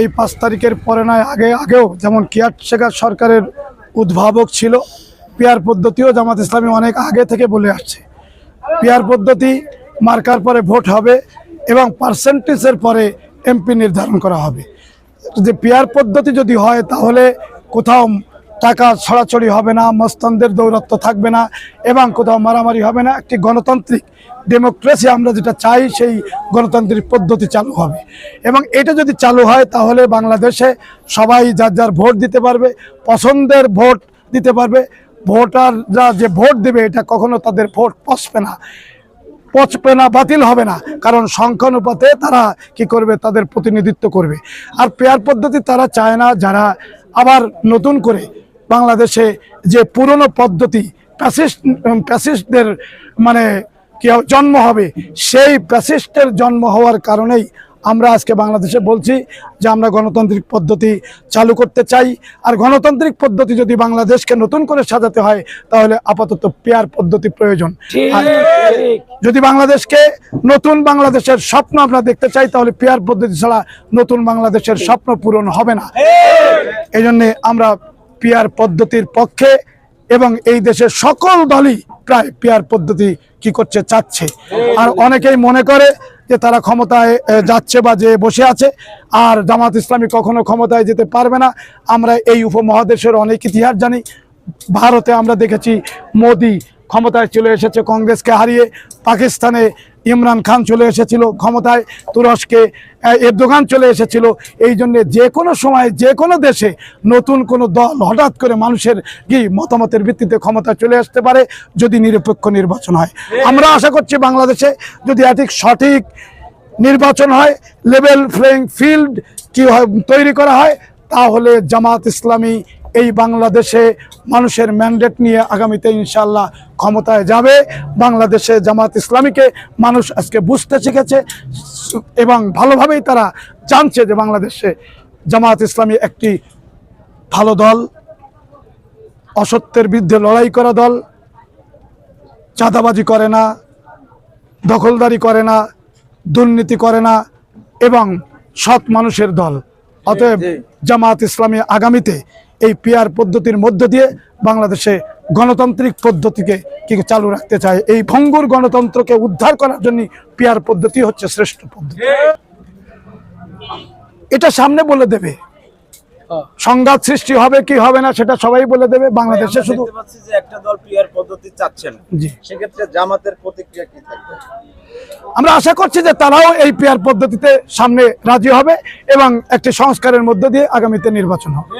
এই পাঁচ তারিখের পরে নয়, আগে, আগেও যেমন কেয়ারটেকার সরকারের উদ্ভাবক ছিল, পিয়ার পদ্ধতিও জামাত ইসলামী অনেক আগে থেকে বলে আসছে। পিয়ার পদ্ধতি মার্কার পরে ভোট হবে এবং পার্সেন্টেজের পরে এমপি নির্ধারণ করা হবে। যে পিয়ার পদ্ধতি যদি হয়, তাহলে কোথাও টাকা ছড়াছড়ি হবে না, মস্তানদের দৌরত্ব থাকবে না এবং কোথাও মারামারি হবে না। একটি গণতান্ত্রিক ডেমোক্রেসি আমরা যেটা চাই, সেই গণতান্ত্রিক পদ্ধতি চালু হবে। এবং এটা যদি চালু হয়, তাহলে বাংলাদেশে সবাই যার যার ভোট দিতে পারবে, পছন্দের ভোট দিতে পারবে। ভোটাররা যে ভোট দেবে, এটা কখনো তাদের ভোট পচবে না। পচবে না, বাতিল হবে না। কারণ সংখ্যানুপাতে তারা কি করবে? তাদের প্রতিনিধিত্ব করবে। আর পেয়ার পদ্ধতি তারা চায় না, যারা আবার নতুন করে বাংলাদেশে যে পুরনো পদ্ধতি প্যাসিস্ট প্যাসিস্টদের মানে কি জন্ম হবে সেই প্যাসিস্টের জন্ম হওয়ার কারণেই আমরা আজকে বাংলাদেশে বলছি যে আমরা গণতান্ত্রিক পদ্ধতি চালু করতে চাই। আর গণতান্ত্রিক পদ্ধতি যদি বাংলাদেশকে নতুন করে সাজাতে হয় তাহলে আপাতত পেয়ার পদ্ধতি প্রয়োজন। যদি বাংলাদেশকে নতুন বাংলাদেশের স্বপ্ন আমরা দেখতে চাই তাহলে পেয়ার পদ্ধতি ছাড়া নতুন বাংলাদেশের স্বপ্ন পূরণ হবে না। এই জন্যে আমরা পিয়ার পদ্ধতির পক্ষে এবং এই দেশের সকল দলই প্রায় পিয়ার পদ্ধতি কি করছে, চাচ্ছে। আর অনেকেই মনে করে যে তারা ক্ষমতায় যাচ্ছে বা যে বসে আছে, আর জামাত ইসলামী কখনো ক্ষমতায় যেতে পারবে না। আমরা এই উপমহাদেশের অনেক ইতিহাস জানি। ভারতে আমরা দেখেছি মোদি ক্ষমতায় চলে এসেছে, কংগ্রেসকে হারিয়ে পাকিস্তানে ইমরান খান চলে এসেছিল ক্ষমতায়, তুরস্কে এরদোগান চলে এসেছিল। এই জন্যে যে কোনো সময়, যে কোনো দেশে নতুন কোনো দল হঠাৎ করে মানুষের কি মতামতের ভিত্তিতে ক্ষমতা চলে আসতে পারে যদি নিরপেক্ষ নির্বাচন হয়। আমরা আশা করছি বাংলাদেশে যদি এটি সঠিক নির্বাচন হয় লেভেল প্লেইং ফিল্ড কি তৈরি করা হয়, তাহলে জামাত ইসলামী এই বাংলাদেশে মানুষের ম্যান্ডেট নিয়ে আগামীতে ইনশাল্লাহ ক্ষমতায় যাবে। বাংলাদেশে জামাত ইসলামীকে মানুষ আজকে বুঝতে শিখেছে এবং ভালোভাবেই তারা জানছে যে বাংলাদেশে জামাত ইসলামী একটি ভালো দল, অসত্যের বিরুদ্ধে লড়াই করা দল, চাঁদাবাজি করে না, দখলদারি করে না, দুর্নীতি করে না এবং সৎ মানুষের দল। অতএব জামাত ইসলামী আগামীতে এই পিয়ার পদ্ধতির মধ্য দিয়ে বাংলাদেশে গণতান্ত্রিক পদ্ধতিকে কি চালু রাখতে চায় এই ভঙ্গুর গণতন্ত্রকে উদ্ধার করার জন্য পিয়ার পদ্ধতি হচ্ছে শ্রেষ্ঠ পদ্ধতি। এটা সামনে বলে দেবে। সংঘাত সৃষ্টি হবে কি হবে না সেটা সবাই বলে দেবে বাংলাদেশে শুধু একটা দল পিয়ার পদ্ধতি চাচ্ছেন সেক্ষেত্রে জামাতের প্রতিক্রিয়া কি থাকবে? আমরা আশা করছি যে তারাও এই পেয়ার পদ্ধতিতে সামনে রাজি হবে এবং একটি সংস্কারের মধ্য দিয়ে আগামীতে নির্বাচন হবে।